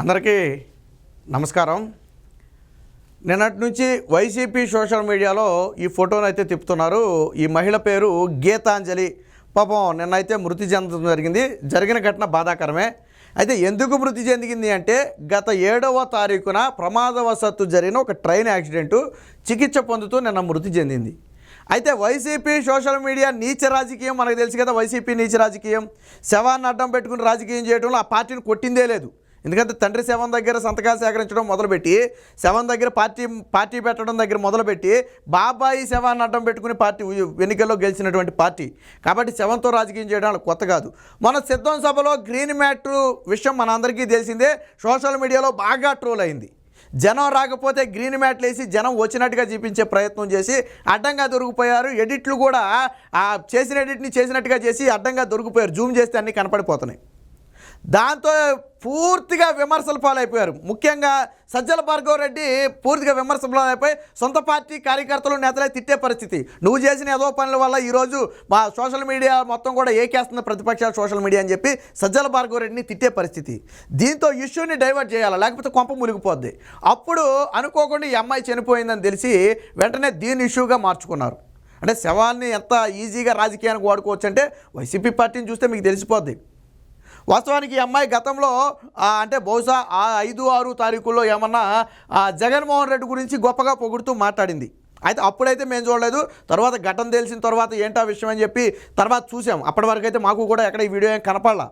అందరికీ నమస్కారం. నిన్నటి నుంచి వైసీపీ సోషల్ మీడియాలో ఈ ఫోటోను అయితే తిప్పుతున్నారు. ఈ మహిళ పేరు గీతాంజలి. పాపం నిన్నైతే మృతి చెందడం జరిగింది. జరిగిన ఘటన బాధాకరమే. అయితే ఎందుకు మృతి చెందింది అంటే గత ఏడవ తారీఖున ప్రమాదవశత్తు జరిగిన ఒక ట్రైన్ యాక్సిడెంటు చికిత్స పొందుతూ నిన్న మృతి చెందింది. అయితే వైసీపీ సోషల్ మీడియా నీచ రాజకీయం మనకు తెలుసు కదా వైసీపీ నీచ రాజకీయం. శవాన్ని అడ్డం పెట్టుకుని రాజకీయం చేయడంలో ఆ పార్టీని కొట్టిందే లేదు. ఎందుకంటే తండ్రి శవం దగ్గర సంతకాలు సేకరించడం మొదలుపెట్టి శవం దగ్గర పార్టీ పార్టీ పెట్టడం దగ్గర మొదలుపెట్టి బాబాయి శవాన్ని అడ్డం పెట్టుకుని పార్టీ ఎన్నికల్లో గెలిచినటువంటి పార్టీ. కాబట్టి శవంతో రాజకీయం చేయడం కొత్త కాదు. మన సిద్ధం సభలో గ్రీన్ మ్యాట్ విషయం మనందరికీ తెలిసిందే. సోషల్ మీడియాలో బాగా ట్రోల్ అయింది. జనం రాకపోతే గ్రీన్ మ్యాట్లు వేసి జనం వచ్చినట్టుగా చూపించే ప్రయత్నం చేసి అడ్డంగా దొరికిపోయారు. ఎడిట్లు కూడా ఆ చేసిన ఎడిట్ని చేసినట్టుగా చేసి అడ్డంగా దొరికిపోయారు. జూమ్ చేస్తే అన్నీ కనపడిపోతున్నాయి. దాంతో పూర్తిగా విమర్శల పాలైపోయారు. ముఖ్యంగా సజ్జల భార్గవ రెడ్డి పూర్తిగా విమర్శలు పాలైపోయి సొంత పార్టీ కార్యకర్తలు నేతలే తిట్టే పరిస్థితి. నువ్వు చేసిన ఏదో పనుల వల్ల ఈరోజు మా సోషల్ మీడియా మొత్తం కూడా ఏకేస్తుంది ప్రతిపక్షాలు సోషల్ మీడియా అని చెప్పి సజ్జల భార్గవ రెడ్డిని తిట్టే పరిస్థితి. దీంతో ఇష్యూని డైవర్ట్ చేయాలి లేకపోతే కొంప మునిగిపోద్ది. అప్పుడు అనుకోకుండా ఈ అమ్మాయి చనిపోయిందని తెలిసి వెంటనే దీని ఇష్యూగా మార్చుకున్నారు. అంటే శవాన్ని ఎంత ఈజీగా రాజకీయానికి వాడుకోవచ్చు అంటే వైసీపీ పార్టీని చూస్తే మీకు తెలిసిపోద్ది. వాస్తవానికి ఈ అమ్మాయి గతంలో అంటే బహుశా ఆ ఐదు ఆరు తారీఖుల్లో ఏమన్నా ఆ, జగన్మోహన్ రెడ్డి గురించి గొప్పగా పొగుడుతూ మాట్లాడింది. అయితే అప్పుడైతే మేము చూడలేదు. తర్వాత ఘటన తెలిసిన తర్వాత ఏంటా విషయం అని చెప్పి తర్వాత చూసాం. అప్పటి వరకు అయితే మాకు కూడా ఎక్కడ ఈ వీడియో ఏం కనపడలా.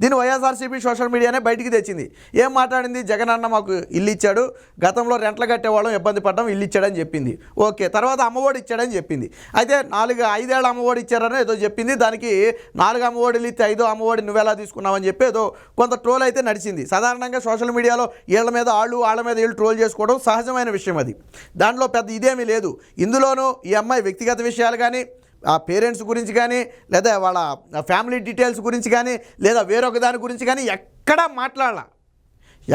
దీన్ని వైఎస్ఆర్సీపీ సోషల్ మీడియానే బయటికి తెచ్చింది. ఏం మాట్లాడింది? జగన్ అన్న మాకు ఇల్లు ఇచ్చాడు. గతంలో రెంట్లు కట్టేవాళ్ళం ఇబ్బంది పడ్డం ఇల్లు ఇచ్చాడని చెప్పింది. ఓకే తర్వాత అమ్మఒడి ఇచ్చాడని చెప్పింది. అయితే నాలుగు ఐదేళ్ళ అమ్మఒడి ఇచ్చారని ఏదో చెప్పింది. దానికి నాలుగు అమ్మఒడిలు ఇస్తే ఐదో అమ్మఒడి నువ్వెలా తీసుకున్నావని చెప్పి ఏదో కొంత ట్రోల్ అయితే నడిచింది. సాధారణంగా సోషల్ మీడియాలో వీళ్ళ మీద వాళ్ళు వాళ్ళ మీద వీళ్ళు ట్రోల్ చేసుకోవడం సహజమైన విషయం అది. దాంట్లో పెద్ద ఇదేమీ లేదు. ఇందులోనూ ఈ అమ్మాయి వ్యక్తిగత విషయాలు కానీ ఆ పేరెంట్స్ గురించి కానీ లేదా వాళ్ళ ఫ్యామిలీ డీటెయిల్స్ గురించి కానీ లేదా వేరొక దాని గురించి కానీ ఎక్కడా మాట్లాడాల.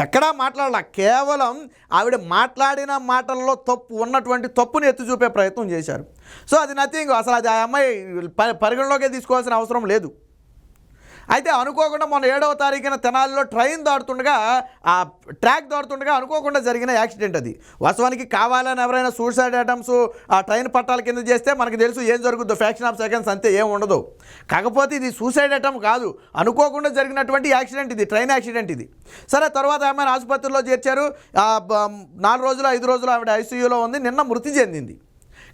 ఎక్కడా మాట్లాడాల. కేవలం ఆవిడ మాట్లాడిన మాటల్లో తప్పు ఉన్నటువంటి తప్పుని ఎత్తి చూపే ప్రయత్నం చేశారు. సో అది నథింగ్ అసలు అది ఆ అమ్మాయి ప- పరిగణలోకే తీసుకోవాల్సిన అవసరం లేదు. అయితే అనుకోకుండా మొన్న ఏడవ తారీఖున తెనాలిలో ట్రైన్ దాడుతుండగా ఆ ట్రాక్ దాడుతుండగా అనుకోకుండా జరిగిన యాక్సిడెంట్ అది. వాస్తవానికి కావాలని ఎవరైనా సూసైడ్ ఐటమ్స్ ఆ ట్రైన్ పట్టాల కింద చేస్తే మనకు తెలుసు ఏం జరుగుద్దో ఫ్యాక్షన్ ఆఫ్ సెకండ్స్ అంతే ఏం ఉండదు. కాకపోతే ఇది సూసైడ్ ఐటమ్ కాదు. అనుకోకుండా జరిగినటువంటి యాక్సిడెంట్ ఇది ట్రైన్ యాక్సిడెంట్ ఇది. సరే తర్వాత ఆమెను ఆసుపత్రిలో చేర్చారు. నాలుగు రోజులు ఐదు రోజులు ఆవిడ ఐసీయూలో ఉంది నిన్న మృతి చెందింది.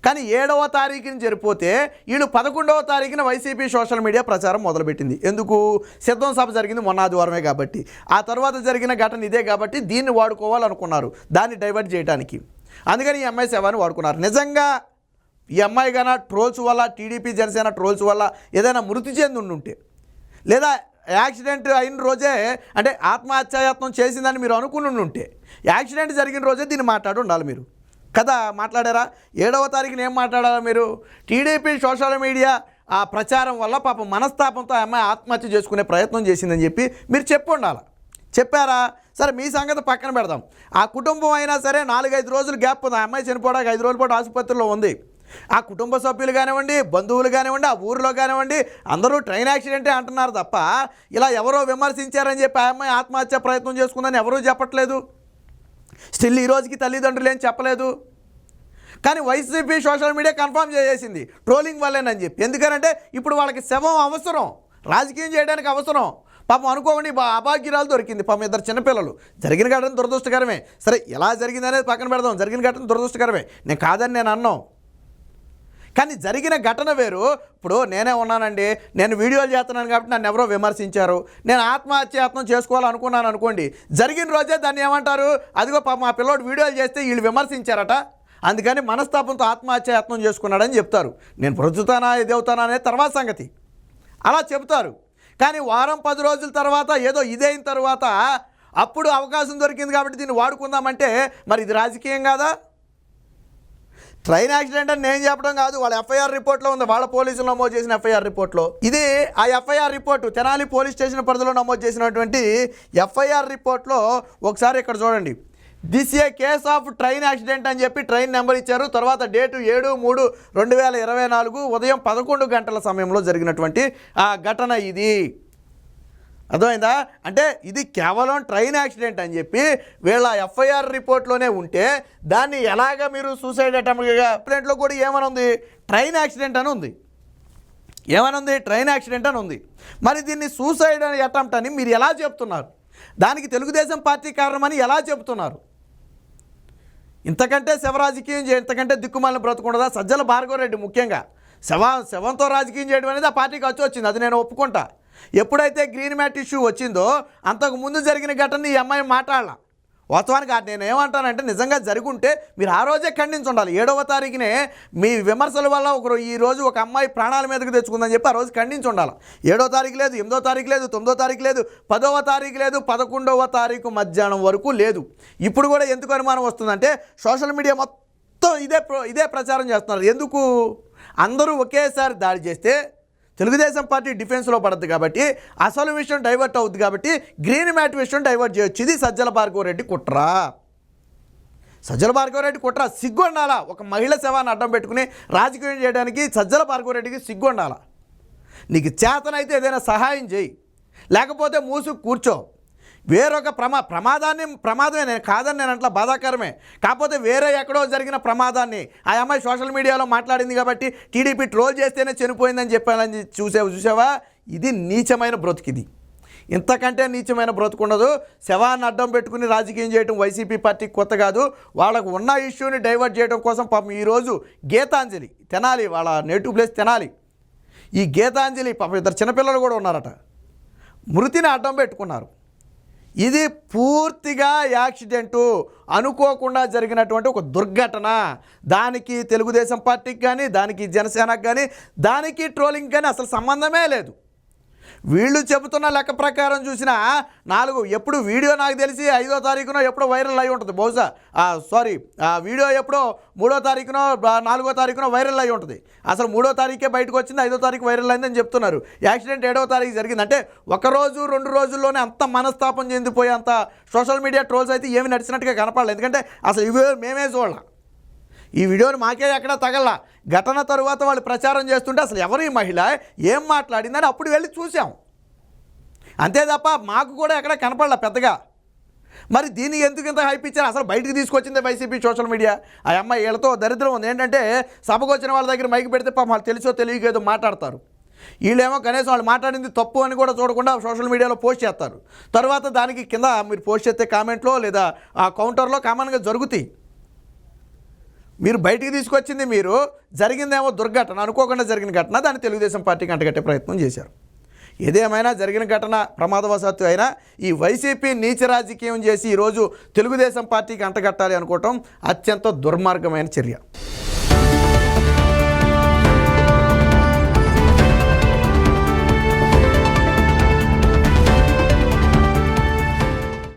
కానీ ఏడవ తారీఖున జరిపోతే వీళ్ళు పదకొండవ తారీఖున వైసీపీ సోషల్ మీడియా ప్రచారం మొదలుపెట్టింది. ఎందుకు? సిద్ధం సభ జరిగింది మొన్న ఆదివారమే కాబట్టి. ఆ తర్వాత జరిగిన ఘటన ఇదే కాబట్టి దీన్ని వాడుకోవాలనుకున్నారు. దాన్ని డైవర్ట్ చేయడానికి అందుకని ఈ అమ్మాయి సేవని వాడుకున్నారు. నిజంగా ఈ అమ్మాయి కన్నా ట్రోల్స్ వల్ల టీడీపీ జనసేన ట్రోల్స్ వల్ల ఏదైనా మృతి చెంది ఉండుంటే లేదా యాక్సిడెంట్ అయిన రోజే అంటే ఆత్మహత్యాయత్నం చేసిందని మీరు అనుకుని ఉంటే యాక్సిడెంట్ జరిగిన రోజే దీన్ని మాట్లాడి ఉండాలి మీరు. కదా మాట్లాడారా? ఏడవ తారీఖున ఏం మాట్లాడారా మీరు? టీడీపీ సోషల్ మీడియా ఆ ప్రచారం వల్ల పాపం మనస్తాపంతో ఆ అమ్మాయి ఆత్మహత్య చేసుకునే ప్రయత్నం చేసిందని చెప్పి మీరు చెప్పు చెప్పారా? సరే మీ సంగతి పక్కన పెడదాం. ఆ కుటుంబం అయినా సరే నాలుగైదు రోజులు గ్యాప్ ఉంది. ఆ అమ్మాయి చనిపోవడానికి ఐదు రోజుల పాటు ఆసుపత్రిలో ఉంది. ఆ కుటుంబ సభ్యులు కానివ్వండి బంధువులు కానివ్వండి ఆ ఊరిలో కానివ్వండి అందరూ ట్రైన్ యాక్సిడెంటే అంటున్నారు తప్ప ఇలా ఎవరో విమర్శించారని చెప్పి ఆ అమ్మాయి ఆత్మహత్య ప్రయత్నం చేసుకుందని ఎవరూ చెప్పట్లేదు. స్టిల్ ఈ రోజుకి తల్లిదండ్రులు ఏం చెప్పలేదు. కానీ వైసీపీ సోషల్ మీడియా కన్ఫర్మ్ చేసేసింది. ట్రోలింగ్ వల్లేనని చెప్పి. ఎందుకనంటే ఇప్పుడు వాళ్ళకి శవం అవసరం. రాజకీయం చేయడానికి అవసరం. పాపం అనుకోకండి బా అభాగ్యురాలు దొరికింది. పాపం ఇద్దరు చిన్నపిల్లలు. జరిగిన ఘటన దురదృష్టకరమే. సరే ఎలా జరిగింది అనేది పక్కన పెడదాం. జరిగిన ఘటన దురదృష్టకరమే. నేను కాదని నేను అన్నాం. కానీ జరిగిన ఘటన వేరు. ఇప్పుడు నేనే ఉన్నానండి. నేను వీడియోలు చేస్తున్నాను కాబట్టి నన్ను ఎవరో విమర్శించారు. నేను ఆత్మహత్యాయత్నం చేసుకోవాలనుకున్నాను అనుకోండి. జరిగిన రోజే దాన్ని ఏమంటారు? అదిగో పాప మా పిల్లోడు వీడియోలు చేస్తే వీళ్ళు విమర్శించారట. అందుకని మనస్తాపంతో ఆత్మహత్యాయత్నం చేసుకున్నాడని చెప్తారు. నేను బ్రతుతానా ఇది అవుతానా అనేది తర్వాత సంగతి. అలా చెబుతారు. కానీ వారం పది రోజుల తర్వాత ఏదో ఇదైన తర్వాత అప్పుడు అవకాశం దొరికింది కాబట్టి దీన్ని వాడుకుందామంటే మరి ఇది రాజకీయం కాదా? ట్రైన్ యాక్సిడెంట్ అని నేను చెప్పడం కాదు వాళ్ళ ఎఫ్ఐఆర్ రిపోర్ట్లో ఉంది. వాళ్ళ పోలీసులు నమోదు చేసిన ఎఫ్ఐఆర్ రిపోర్ట్లో. ఇది ఆ FIR report Tenali police station పరిధిలో నమోదు చేసినటువంటి ఎఫ్ఐఆర్ రిపోర్ట్లో ఒకసారి ఇక్కడ చూడండి. This a case of train accident అని చెప్పి ట్రైన్ నెంబర్ ఇచ్చారు. తర్వాత డేటు ఏడు మూడు రెండు వేల ఇరవై నాలుగు ఉదయం పదకొండు గంటల సమయంలో జరిగినటువంటి ఆ ఘటన ఇది. అర్థమైందా? అంటే ఇది కేవలం ట్రైన్ యాక్సిడెంట్ అని చెప్పి వీళ్ళ ఎఫ్ఐఆర్ రిపోర్ట్లోనే ఉంటే దాన్ని ఎలాగ మీరు సూసైడ్ అటెంప్ట్గా ప్లేంట్లో కూడా ఏమని ఉంది ట్రైన్ యాక్సిడెంట్ అని ఉంది. ఏమని ఉంది ట్రైన్ యాక్సిడెంట్ అని ఉంది. మరి దీన్ని సూసైడ్ అని అటెంప్ట్ అని మీరు ఎలా చెప్తున్నారు? దానికి తెలుగుదేశం పార్టీ కారణమని ఎలా చెప్తున్నారు? ఇంతకంటే శవ రాజకీయం చే ఇంతకంటే దిక్కుమాలను బ్రతకుండదా సజ్జల భార్గవరెడ్డి ముఖ్యంగా. శవ శవంతో రాజకీయం చేయడం అనేది ఆ పార్టీకి వచ్చి వచ్చింది. అది నేను ఒప్పుకుంటా. ఎప్పుడైతే గ్రీన్ మ్యాట్ ఇష్యూ వచ్చిందో అంతకు ముందు జరిగిన ఘటన ఈ అమ్మాయి మాట్లాడాల. వాస్తవానికి నేను ఏమంటానంటే నిజంగా జరుగుంటే మీరు ఆ రోజే ఖండించి ఉండాలి ఏడవ తారీఖునే మీ విమర్శల వల్ల ఒకరు ఈ రోజు ఒక అమ్మాయి ప్రాణాల మీదకి తెచ్చుకుందని చెప్పి ఆ రోజు ఖండించి ఉండాలి ఏడో తారీఖు లేదు ఎనిమిదో తారీఖు లేదు తొమ్మిదో తారీఖు లేదు పదవ తారీఖు లేదు పదకొండవ తారీఖు మధ్యాహ్నం వరకు లేదు. ఇప్పుడు కూడా ఎందుకు అనుమానం వస్తుందంటే సోషల్ మీడియా మొత్తం ఇదే ఇదే ప్రచారం చేస్తున్నారు. ఎందుకు? అందరూ ఒకేసారి దాడి చేస్తే తెలుగుదేశం పార్టీ డిఫెన్స్లో పడద్దు కాబట్టి అసలు విషయం డైవర్ట్ అవుద్ది కాబట్టి గ్రీన్ మ్యాట్ విషయం డైవర్ట్ చేయొచ్చు. ఇది సజ్జల భార్గవరెడ్డి కుట్రా. సజ్జల భార్గవరెడ్డి కుట్ర సిగ్గు ఉండాలా? ఒక మహిళ శవాన్ని అడ్డం పెట్టుకుని రాజకీయం చేయడానికి సజ్జల భార్గవరెడ్డికి సిగ్గు ఉండాలా? నీకు చేతనైతే ఏదైనా సహాయం చేయి. లేకపోతే మూసుకు కూర్చో. వేరొక ప్రమా ప్రమాదాన్ని ప్రమాదమే నేను కాదని నేను అట్లా బాధాకరమే. కాకపోతే వేరే ఎక్కడో జరిగిన ప్రమాదాన్ని ఆ అమ్మాయి సోషల్ మీడియాలో మాట్లాడింది కాబట్టి టీడీపీ ట్రోల్ చేస్తేనే చనిపోయిందని చెప్పానని చూసావు చూసావా? ఇది నీచమైన బ్రతుకిది. ఇంతకంటే నీచమైన బ్రతుకుండదు శవాన్ని అడ్డం పెట్టుకుని రాజకీయం చేయడం వైసీపీ పార్టీకి కొత్త కాదు. వాళ్ళకు ఉన్న ఇష్యూని డైవర్ట్ చేయడం కోసం పాపం ఈరోజు గీతాంజలి తినాలి వాళ్ళ నేటివ్ ప్లేస్ తినాలి. ఈ గీతాంజలి పాపం ఇద్దరు చిన్నపిల్లలు కూడా ఉన్నారట. మృతిని అడ్డం పెట్టుకున్నారు. ఇది పూర్తిగా యాక్సిడెంటు అనుకోకుండా జరిగినటువంటి ఒక దుర్ఘటన. దానికి తెలుగుదేశం పార్టీకి కానీ దానికి జనసేనకు కానీ దానికి ట్రోలింగ్ కానీ అసలు సంబంధమే లేదు. వీళ్ళు చెబుతున్న లెక్క ప్రకారం చూసినా నాలుగు ఎప్పుడు వీడియో నాకు తెలిసి ఐదో తారీఖునో ఎప్పుడో వైరల్ అయి ఉంటుంది. బహుశా సారీ ఆ వీడియో ఎప్పుడో మూడో తారీఖునో నాలుగో తారీఖునో వైరల్ అయి ఉంటుంది. అసలు మూడో తారీఖే బయటకు వచ్చింది ఐదో తారీఖు వైరల్ అయిందని చెప్తున్నారు. యాక్సిడెంట్ ఏడో తారీఖు జరిగింది. అంటే ఒకరోజు రెండు రోజుల్లోనే అంత మనస్తాపం చెందిపోయే అంత సోషల్ మీడియా ట్రోల్స్ అయితే ఏమి నడిచినట్టుగా కనపడలేదు. ఎందుకంటే అసలు ఇవే మేమే చూడాలి. ఈ వీడియోని మాకే ఎక్కడ తగల. ఘటన తరువాత వాళ్ళు ప్రచారం చేస్తుంటే అసలు ఎవరు ఈ మహిళ? ఏం మాట్లాడిందని అప్పుడు వెళ్ళి చూసాం అంతే తప్ప మాకు కూడా ఎక్కడ కనపడలే పెద్దగా. మరి దీన్ని ఎందుకు ఇంత హైప్ ఇచ్చారు? అసలు బయటికి తీసుకొచ్చింది వైసీపీ సోషల్ మీడియా ఆ అమ్మాయి వీళ్ళతో దరిద్రం ఉంది. ఏంటంటే సభకు వచ్చిన వాళ్ళ దగ్గర మైకి పెడితే పాపం వాళ్ళు తెలుసో తెలియక ఏదో మాట్లాడతారు. వీళ్ళేమో కనీసం వాళ్ళు మాట్లాడింది తప్పు అని కూడా చూడకుండా సోషల్ మీడియాలో పోస్ట్ చేస్తారు. తర్వాత దానికి కింద మీరు పోస్ట్ చేస్తే కామెంట్లో లేదా ఆ కౌంటర్లో కామన్గా జరుగుతాయి. మీరు బయటికి తీసుకొచ్చింది మీరు జరిగిందేమో దుర్ఘటన అనుకోకుండా జరిగిన ఘటన దాన్ని తెలుగుదేశం పార్టీకి అంటగట్టే ప్రయత్నం చేశారు. ఏదేమైనా జరిగిన ఘటన ప్రమాదవశాత్తు అయినా ఈ వైసీపీ నీచ రాజకీయం చేసి ఈరోజు తెలుగుదేశం పార్టీకి అంటగట్టాలి అనుకోవటం అత్యంత దుర్మార్గమైన చర్య.